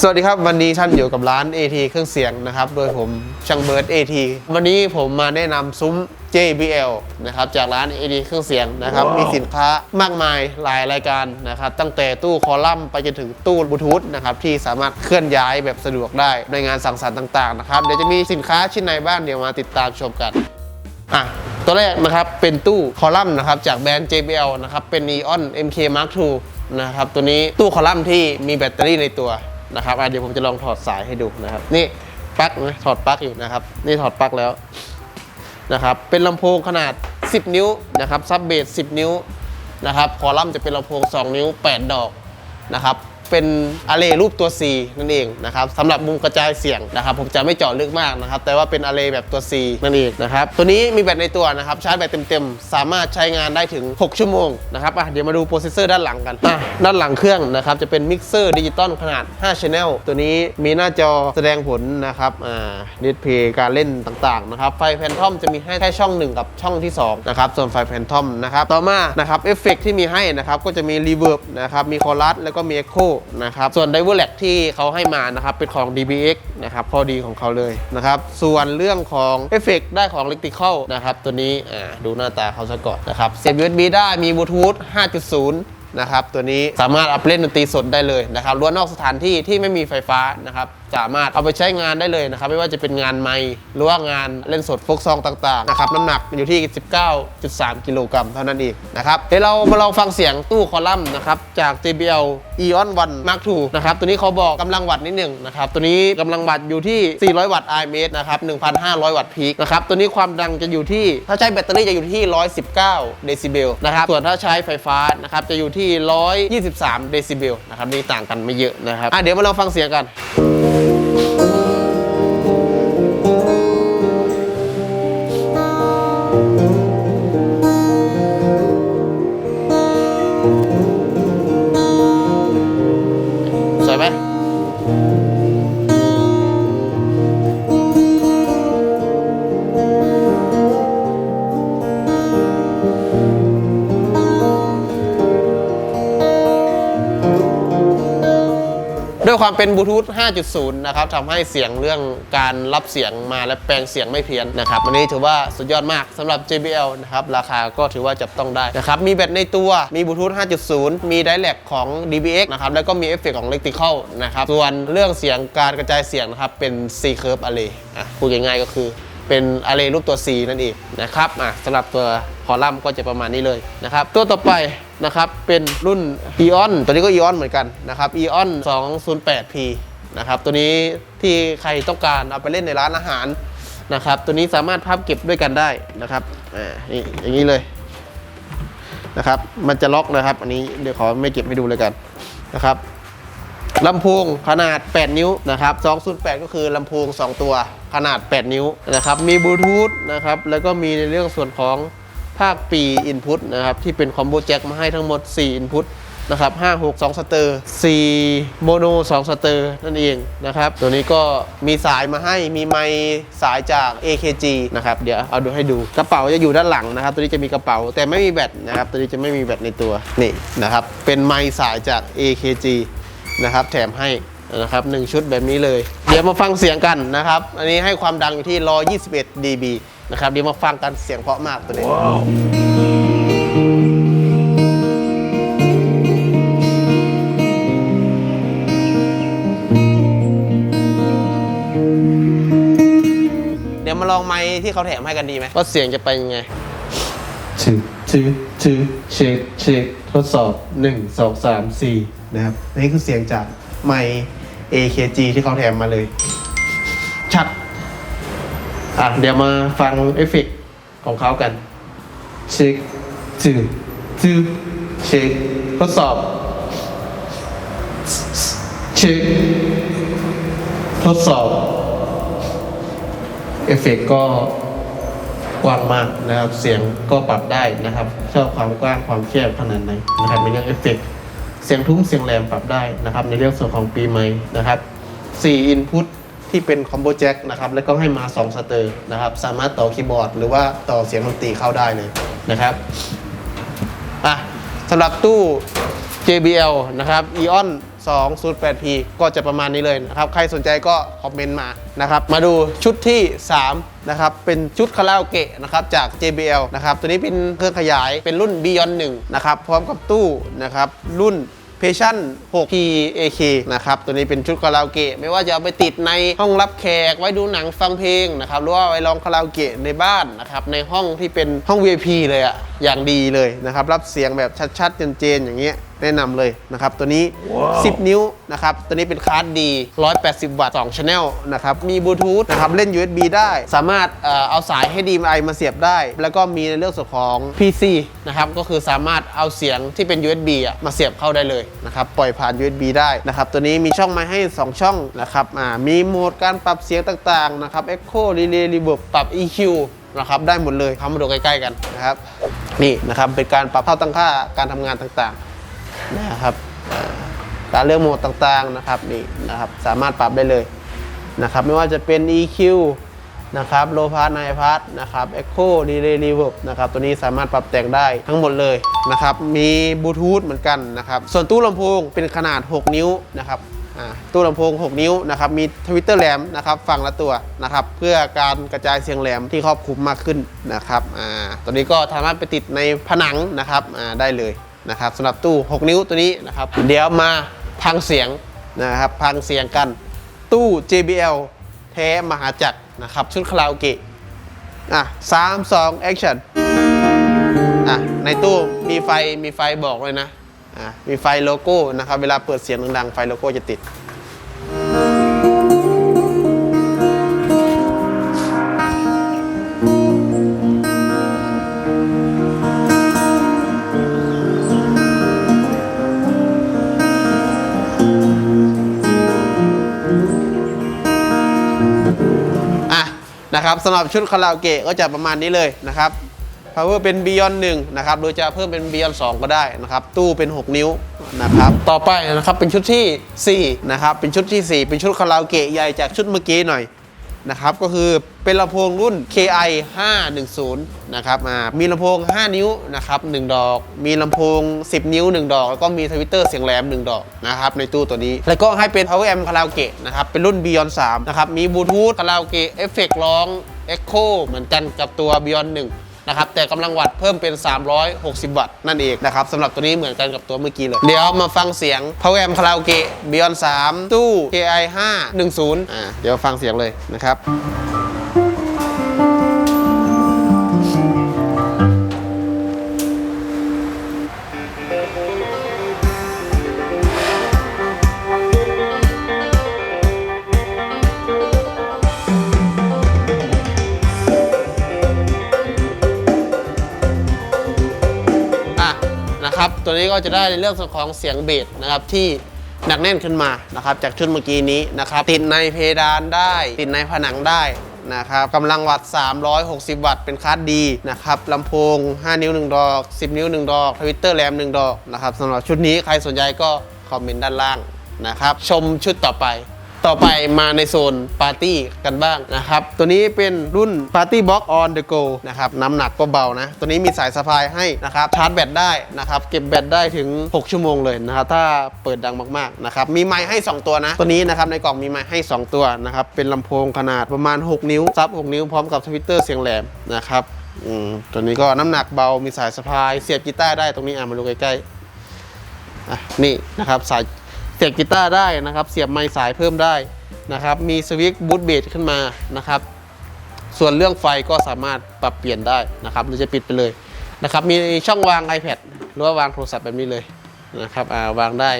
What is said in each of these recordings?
สวัสดีครับ วันนี้ท่านอยู่กับร้าน AT เครื่องเสียงนะครับ โดยผมช่างเบิร์ด AT วันนี้ผมมาแนะนำซุ้ม JBL นะครับจากร้าน AT เครื่องเสียงนะครับ มีสินค้ามากมายหลายรายการนะครับ ตั้งแต่ตู้คอลัมน์ไปจนถึงตู้บลูทูธนะครับ ที่สามารถเคลื่อนย้ายแบบสะดวกได้ในงานสังสรรค์ต่างๆนะครับ เดี๋ยวจะมีสินค้าชิ้นไหนบ้างเดี๋ยวมาติดตามชมกันอะตัวแรกนะครับเป็นตู้คอลัมน์นะครับจากแบรนด์ JBL นะครับเป็น Neon MK Mark II นะครับตัวนี้ตู้คอลัมน์ที่มีแบตเตอรี่ในตัว นะครับเดี๋ยวผมจะลองถอดสายให้ดูนะครับ นี่ปลั๊กนะถอดปลั๊กอยู่นะครับ นี่ถอดปลั๊กแล้วนะครับ เป็นลำโพงขนาด 10 นิ้วนะครับซับเบส10 นิ้วนะครับคอลัมน์จะเป็นลำโพง 2 นิ้ว 8 ดอกนะครับ เป็นอะเลรูปตัว C นั่นเองนะครับสำหรับมุมกระจายเสียงนะครับผมจะไม่เจาะลึกมากนะครับแต่ว่าเป็นอะเลแบบตัว C นั่นเองนะครับตัวนี้มีแบตในตัวนะครับชาร์จแบตเต็มๆ สามารถใช้งานได้ถึง 6 ชั่วโมงนะครับอะเดี๋ยวมาดูโปรเซสเซอร์ด้านหลังกันอะด้านหลังเครื่องนะครับจะเป็นมิกเซอร์ดิจิตอลขนาด 5 Channel ตัวนี้มีหน้าจอแสดงผลนะครับอ่าดิสเพย์การเล่นต่างๆนะครับไฟแฟนทอมจะมีให้แค่ช่อง 1 กับช่องที่2นะครับส่วนไฟแฟนทอมนะครับต่อมานะครับเอฟเฟกที่มีให้นะครับก็จะมีรีเวิร์บนะครับมีคอรัสแล้วก็มีเอ็กโคนะครับ ส่วนไดเวอร์แลกที่เขาให้มานะครับ เป็นของ DBX นะครับข้อดีของเขาเลยนะครับ ส่วนเรื่องของเอฟเฟกได้ของ e l e c t r i c a l นะครับ ตัวนี้ดูหน้าตาเขาซะก่อนนะครับเสียบ USB ได้มีบลูทูธ5.0นะครับตัวนี้สามารถอัพเล่นดนตรีสดได้เลยนะครับล้วนนอกสถานที่ที่ไม่มีไฟฟ้านะครับ สามารถเอาไปใช้งานได้เลยนะครับ ไม่ว่าจะเป็นงานไมค์หรือว่างานเล่นสดโฟกซองต่างๆนะครับ น้ำหนักอยู่ที่ 19.3 กิโลกรัมเท่านั้นเองนะครับ เดี๋ยวเรามาลองฟังเสียงตู้คอลัมน์นะครับ จาก JBL Eon 1 Mark II นะครับ ตัวนี้เขาบอกกำลังวัตต์นิดหนึ่งนะครับ ตัวนี้กำลังวัตต์อยู่ที่ 400 วัตต์ IMS นะครับ 1,500 วัตต์พีคนะครับ ตัวนี้ความดังจะอยู่ที่ ถ้าใช้แบตเตอรี่จะอยู่ที่ 119 เดซิเบลนะครับ ส่วนถ้าใช้ไฟฟ้านะครับจะอยู่ที่ 123 เดซิเบลนะครับนี่ต่างกันไม่เยอะนะครับอะเดี๋ยวมาลองฟังเสียงกัน ส ความเป็นบลูทูธ 5.0 นะครับทำให้เสียงเรื่องการรับเสียงมาและแปลงเสียงไม่เพี้ยนนะครับอันนี้ถือว่าสุดยอดมากสำหรับ JBL นะครับราคาก็ถือว่าจับต้องได้นะครับมีแบตในตัวมีบลูทูธ 5.0 มีไดแลกของ DBX นะครับแล้วก็มีเอฟเฟกต์ของ Electrical นะครับส่วนเรื่องเสียงการกระจายเสียงนะครับเป็น C curve array อะพูดง่ายๆก็คือ เป็นอะเลรูปตัว C นั่นเองนะครับอะสำหรับตัวคอลัมน์ก็จะประมาณนี้เลยนะครับ ตัวต่อไปนะครับเป็นรุ่น Eon ตัวนี้ก็ Eon เหมือนกันนะครับ Eon 208P นะครับตัวนี้ที่ใครต้องการเอาไปเล่นในร้านอาหารนะครับ ตัวนี้สามารถพับเก็บด้วยกันได้นะครับอ่าอย่างนี้เลยนะครับ มันจะล็อกนะครับ อันนี้เดี๋ยวขอไม่เก็บให้ดูเลยกันนะครับ ลำโพงขนาด 8 นิ้วนะครับ208 ก็คือลำโพง 2 ตัวขนาด 8 นิ้วนะครับ มีบลูทูธนะครับ แล้วก็มีในเรื่องส่วนของภาคปีอินพุตนะครับ ที่เป็นคอมโบแจ็คมาให้ทั้งหมด4อินพุตนะครับ5 6 2 สเตอร์4โมโน 2 สเตอร์นั่นเองนะครับ ตัวนี้ก็มีสายมาให้ มีไมค์สายจาก AKG นะครับ เดี๋ยวเอาดูให้ดู กระเป๋าจะอยู่ด้านหลังนะครับ ตัวนี้จะมีกระเป๋าแต่ไม่มีแบตนะครับ ตัวนี้จะไม่มีแบตในตัว นี่นะครับ เป็นไมค์สายจาก AKG นะครับ แถมให้นะครับหนึ่งชุดแบบนี้เลย เดี๋ยวมาฟังเสียงกันนะครับ อันนี้ให้ความดังอยู่ที่ 121 dB นะครับ เดี๋ยวมาฟังกันเสียงเพราะมากตัวนี้ เดี๋ยวมาลองไมค์ที่เขาแถมให้กันดีไหมว่าเสียงจะเป็นยังไงชื่อชื่อชื่อเช็คเช็คทดสอบ 1 2 3 4 นะครับนี่คือเสียงจากไมค์ AKG ที่เขาแถมมาเลย ชัด อะ เดี๋ยวมาฟังเอฟเฟกต์ของเขากันเช็คจืดจืดเช็คทดสอบเช็คทดสอบ เอฟเฟกต์ก็กว้างมากนะครับ เสียงก็ปรับได้นะครับ ชอบความกว้างความแคบขนาดไหนนะครับในเรื่องเอฟเฟกต์ เสียงทุ้มเสียงแหลมปรับได้นะครับ ในเรื่องส่วนของปีใหม่นะครับ4 Input ที่เป็นคอมโบแจ็คนะครับแล้วก็ให้มา 2 สเตอร์นะครับ สามารถต่อคีย์บอร์ด หรือว่าต่อเสียงดนตรีเข้าได้เลยนะครับอะสำหรับตู้ JBL นะครับ Eon 208p ก็จะประมาณนี้เลยนะครับ ใครสนใจก็คอมเมนต์มานะครับ มาดูชุดที่ 3 นะครับ เป็นชุดคาราโอเกะนะครับจาก JBL นะครับ ตัวนี้เป็นเครื่องขยายเป็นรุ่น Beyond 1นะครับ พร้อมกับตู้นะครับ รุ่นเพชั่น6 PAK นะครับ ตัวนี้เป็นชุดคาราโอเกะ ไม่ว่าจะเอาไปติดในห้องรับแขก ไว้ดูหนังฟังเพลงนะครับ หรือว่าไว้ลองคาราโอเกะในบ้านนะครับ ในห้องที่เป็นห้อง VIP เลยอะ อย่างดีเลยนะครับ รับเสียงแบบชัดๆเจนๆอย่างเงี้ยแนะนำเลยนะครับ ตัวนี้ 10 นิ้วนะครับ ตัวนี้เป็นคาร์ดดี 180 วัตต์2 channel นะครับ มีบลูทูธนะครับ เล่น USB ได้ สามารถเอ่อเอาสาย HDMI มาเสียบได้ แล้วก็มีในเรื่องส่วนของ PC นะครับ ก็คือสามารถเอาเสียงที่เป็น USB อะมาเสียบเข้าได้เลยนะครับ ปล่อยผ่าน USB ได้นะครับ ตัวนี้มีช่องมาให้ 2 ช่องนะครับอ่ามีโหมดการปรับเสียงต่างๆนะครับ Echo Relay Reverb ปรับ EQ นะครับ ได้หมดเลยเข้ามาดูใกล้ๆกันนะครับ นี่นะครับเป็นการปรับเท่าตั้งค่าการทำงานต่างๆนะครับการเลือกโหมดต่างๆนะครับนี่นะครับสามารถปรับได้เลยนะครับไม่ว่าจะเป็น EQ นะครับ low pass high pass นะครับ echo delay reverb นะครับตัวนี้สามารถปรับแต่งได้ทั้งหมดเลยนะครับมีบลูทูธเหมือนกันนะครับส่วนตู้ลำโพงเป็นขนาด 6 นิ้วนะครับ ตู้ลำโพง 6 นิ้วนะครับมีทวิตเตอร์แหลมนะครับฝั่งละตัวนะครับเพื่อการกระจายเสียงแหลมที่ครอบคลุมมากขึ้นนะครับตัวนี้ก็สามารถไปติดในผนังนะครับได้เลยนะครับสำหรับตู้ 6 นิ้วตัวนี้นะครับเดี๋ยวมาพังเสียงนะครับพังเสียงกันตู้ JBL แท้มหาจักรนะครับชุดคาราโอเกะอะสามสองแอคชั่นอะในตู้มีไฟมีไฟบอกเลยนะ มีไฟโลโก้นะครับ เวลาเปิดเสียงดังๆไฟโลโก้จะติด อะนะครับสำหรับชุดคาราโอเกะก็จะประมาณนี้เลยนะครับ power เป็น beyond 1นะครับโดยจะเพิ่มเป็น beyond 2 ก็ได้นะครับตู้เป็น 6 นิ้วนะครับต่อไปนะครับเป็นชุดที่ 4 นะครับเป็นชุดที่ 4 เป็นชุดคาราโอเกะใหญ่จากชุดเมื่อกี้หน่อยนะครับก็คือเป็นลำโพงรุ่น KI 510นะครับอ่ามีลำโพง 5 นิ้วนะครับ1ดอก มีลำโพง 10 นิ้ว 1 ดอก แล้วก็มีทวิตเตอร์เสียงแหลม 1 ดอกนะครับในตู้ตัวนี้ แล้วก็ให้เป็น power amp คาราโอเกะนะครับเป็นรุ่น Beyond 3นะครับมีบลูทูธคาราโอเกะเอฟเฟกต์ร้อง Echo เหมือนกันกับตัว Beyond 1 นะครับแต่กำลังวัตต์เพิ่มเป็น 360 วัตต์นั่นเองนะครับสำหรับตัวนี้เหมือนกันกับตัวเมื่อกี้เลย เดี๋ยวมาฟังเสียง power amp คาราโอเกะ Beyond 3 ตู้ KI 510อ่าเดี๋ยวฟังเสียงเลยนะครับ ก็จะได้ในเรื่องของเสียงเบสนะครับที่หนักแน่นขึ้นมานะครับจากชุดเมื่อกี้นี้นะครับติดในเพดานได้ ติดในผนังได้นะครับกำลังวัตต์360 วัตต์เป็นคาร์ดดีนะครับลำโพง 5 นิ้ว 1 ดอก 10 นิ้ว 1 ดอกทวิตเตอร์แรม 1 ดอกนะครับสำหรับชุดนี้ใครสนใจก็คอมเมนต์ด้านล่างนะครับชมชุดต่อไป ต่อไปมาในโซนปาร์ตี้กันบ้างนะครับ ตัวนี้เป็นรุ่น Party Box on the go นะครับน้ำหนักก็เบานะ ตัวนี้มีสายสะพายให้นะครับชาร์จแบตได้นะครับ เก็บแบตได้ถึง 6 ชั่วโมงเลยนะครับ ถ้าเปิดดังมากๆนะครับ มีไมค์ให้ 2 ตัวนะ ตัวนี้นะครับในกล่องมีไมค์ให้ 2 ตัวนะครับ เป็นลำโพงขนาดประมาณ 6 นิ้ว ซับ 6 นิ้วพร้อมกับทวิตเตอร์เสียงแหลมนะครับอืมตัวนี้ก็น้ำหนักเบามีสายสะพาย เสียบกีตาร์ได้ตรงนี้อะมาดูใกล้ๆอะนี่นะครับสาย สียบกีตาร์ได้นะครับ เสียบไม้สายเพิ่มได้นะครับ มีสวิตช์บูทเบสขึ้นมานะครับ ส่วนเรื่องไฟก็สามารถปรับเปลี่ยนได้นะครับ หรือจะปิดไปเลยนะครับ มีช่องวาง iPad หรือว่าวางโทรศัพท์แบบนี้เลยนะครับอ่าวางได้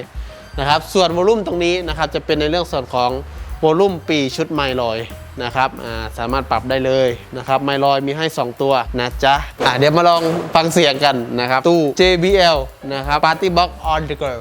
นะครับ ส่วนวอลลุ่มตรงนี้นะครับ จะเป็นในเรื่องส่วนของวอลลุ่มปีชุดไมลอยนะครับอ่าสามารถปรับได้เลยนะครับ ไมลอยมีให้ 2 ตัวนะจ๊ะอะเดี๋ยวมาลองฟังเสียงกันนะครับ ตู้ JBL นะครับ Party Box on the go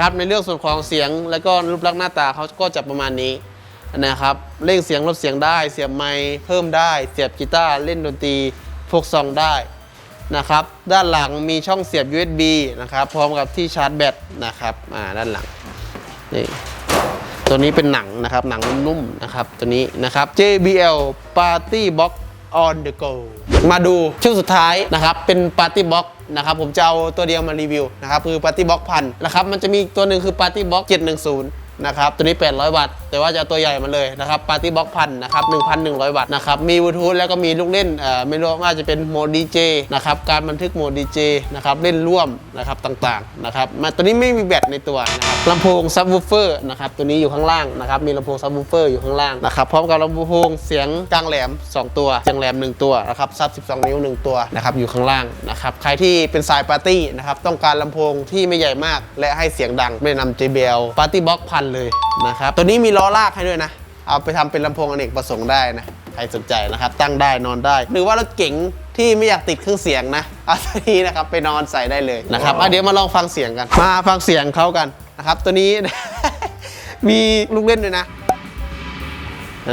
ครับในเรื่องส่วนของเสียง แล้วก็รูปลักษณ์หน้าตาเขาก็จะประมาณนี้นะครับเร่งเสียงลดเสียงได้ เสียบไมค์เพิ่มได้ เสียบกีตาร์เล่นดนตรีพวกซองได้นะครับด้านหลังมีช่องเสียบ USB นะครับพร้อมกับที่ชาร์จแบตนะครับอ่าด้านหลังนี่ตัวนี้เป็นหนังนะครับหนังนุ่มๆนะครับตัวนี้นะครับ JBL Party Box on the go มาดูชุดสุดท้ายนะครับเป็น Party Box นะครับผมจะเอาตัวเดียวมารีวิวนะครับคือปาร์ตี้บ็อกพันนะครับมันจะมีอีกตัวหนึ่งคือ Party Box 710น นะครับตัวนี้ 800 วัตต์ แต่ว่าจะตัวใหญ่มาเลยนะครับ Party Box พันนะครับ1,100 วัตต์นะครับ มีบลูทูธแล้วก็มีลูกเล่นเอ่อไม่รู้ว่าจะเป็นโหมดดีเจนะครับ การบันทึกโหมดดีเจนะครับ เล่นร่วมนะครับต่างๆนะครับมาตัวนี้ไม่มีแบตในตัวนะครับลำโพงซับวูเฟอร์นะครับตัวนี้อยู่ข้างล่างนะครับ มีลำโพงซับวูเฟอร์อยู่ข้างล่างนะครับ พร้อมกับลำโพงเสียงกลางแหลม 2 ตัว เสียงแหลม 1 ตัวนะครับ ซับ 12 นิ้ว 1 ตัวนะครับ อยู่ข้างล่างนะครับ ใครที่เป็นสายปาร์ตี้นะครับ ต้องการลำโพงที่ไม่ใหญ่มาก และให้เสียงดังไม่นำ JBL Party Box พันเลยนะครับตัวนี้มีล้อลากให้ด้วยนะ เอาไปทำเป็นลำโพงอเนกประสงค์ได้นะใครสนใจนะครับตั้งได้นอนได้ หรือว่ารถเก๋งที่ไม่อยากติดเครื่องเสียงนะเอาตัวนี้นะครับไปนอนใส่ได้เลยนะครับอะเดี๋ยวมาลองฟังเสียงกัน มาฟังเสียงเขากันนะครับ ตัวนี้มีลูกเล่นด้วยนะ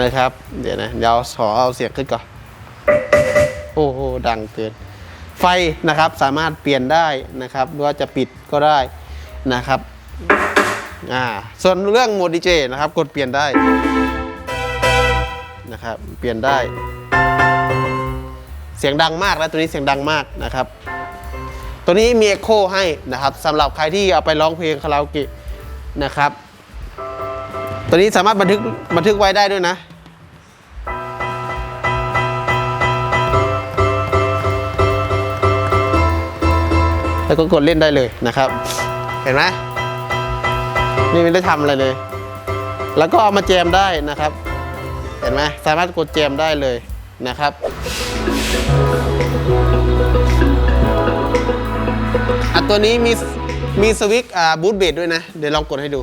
นะครับ เดี๋ยวนะเดี๋ยวขอเอาเสียงขึ้นก่อนโอ้โหดังเกินไฟนะครับสามารถเปลี่ยนได้นะครับหรือว่าจะปิดก็ได้นะครับ อ่าส่วนเรื่องโหมดดีเจนะครับกดเปลี่ยนได้นะครับเปลี่ยนได้ เสียงดังมากนะตัวนี้เสียงดังมากนะครับ ตัวนี้มีเอ็โคให้นะครับสำหรับใครที่เอาไปร้องเพลงคาราโอเกะนะครับ ตัวนี้สามารถบันทึกบันทึกไว้ได้ด้วยนะแล้วก็กดเล่นได้เลยนะครับ เห็นไหม นี่ไม่ได้ทำอะไรเลย แล้วก็เอามาแจมได้นะครับ เห็นไหมสามารถกดแจมได้เลยนะครับ อะตัวนี้มีมีสวิตช์อ่าบูทเบสด้วยนะ เดี๋ยวลองกดให้ดู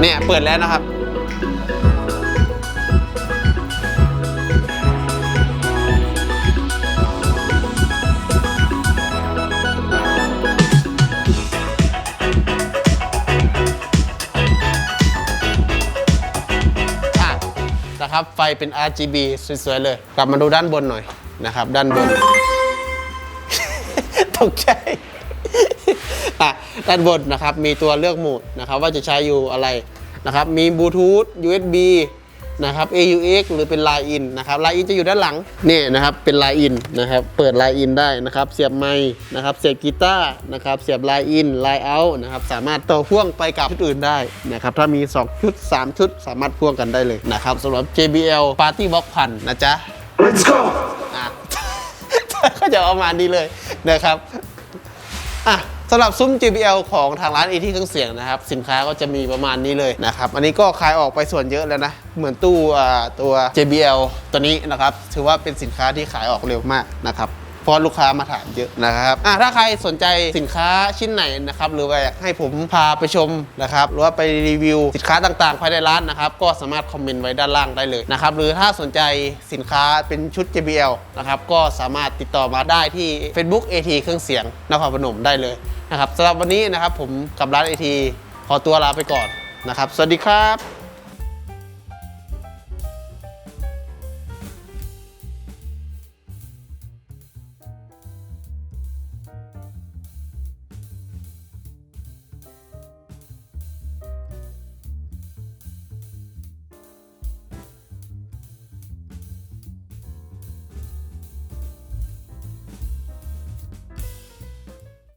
เนี่ย เปิดแล้วนะครับ นะครับ ไฟเป็น RGB สวยๆเลย กลับมาดูด้านบนหน่อยนะครับ ด้านบน ตกใจอะด้านบนนะครับ มีตัวเลือกโหมดนะครับ ว่าจะใช้อยู่อะไรนะครับ มีบลูทูธ USB นะครับ AUX หรือเป็น Line in นะครับ Line in จะอยู่ด้านหลังนี่นะครับ เป็น Line in นะครับ เปิด Line in ได้นะครับ เสียบไมค์นะครับ เสียบกีตาร์นะครับ เสียบ Line in Line out นะครับ สามารถต่อพ่วงไปกับชุดอื่นได้นะครับ ถ้ามี 2 ชุด 3 ชุด สามารถพ่วงกันได้เลยนะครับสำหรับ JBL Party Box พันนะจ๊ะ Let's go! อะก็จะเอามาดีเลยนะครับ อะสำหรับซุ้ม JBL ของทางร้าน AT เครื่องเสียงนะครับ สินค้าก็จะมีประมาณนี้เลยนะครับ อันนี้ก็ขายออกไปส่วนเยอะแล้วนะ เหมือนตู้ตัว JBL ตัวนี้นะครับ ถือว่าเป็นสินค้าที่ขายออกเร็วมากนะครับเพราะลูกค้ามาถามเยอะนะครับอะถ้าใครสนใจสินค้าชิ้นไหนนะครับ หรือว่าอยากให้ผมพาไปชมนะครับ หรือว่าไปรีวิวสินค้าต่างๆ ภายในร้านนะครับ ก็สามารถคอมเมนต์ไว้ด้านล่างได้เลยนะครับ หรือถ้าสนใจสินค้าเป็นชุด JBL นะครับ ก็สามารถติดต่อมาได้ที่ Facebook AT เครื่องเสียงนครพนมได้เลย นะครับสำหรับวันนี้นะครับผมกับร้านไอทีขอตัวลาไปก่อนนะครับ สวัสดีครับ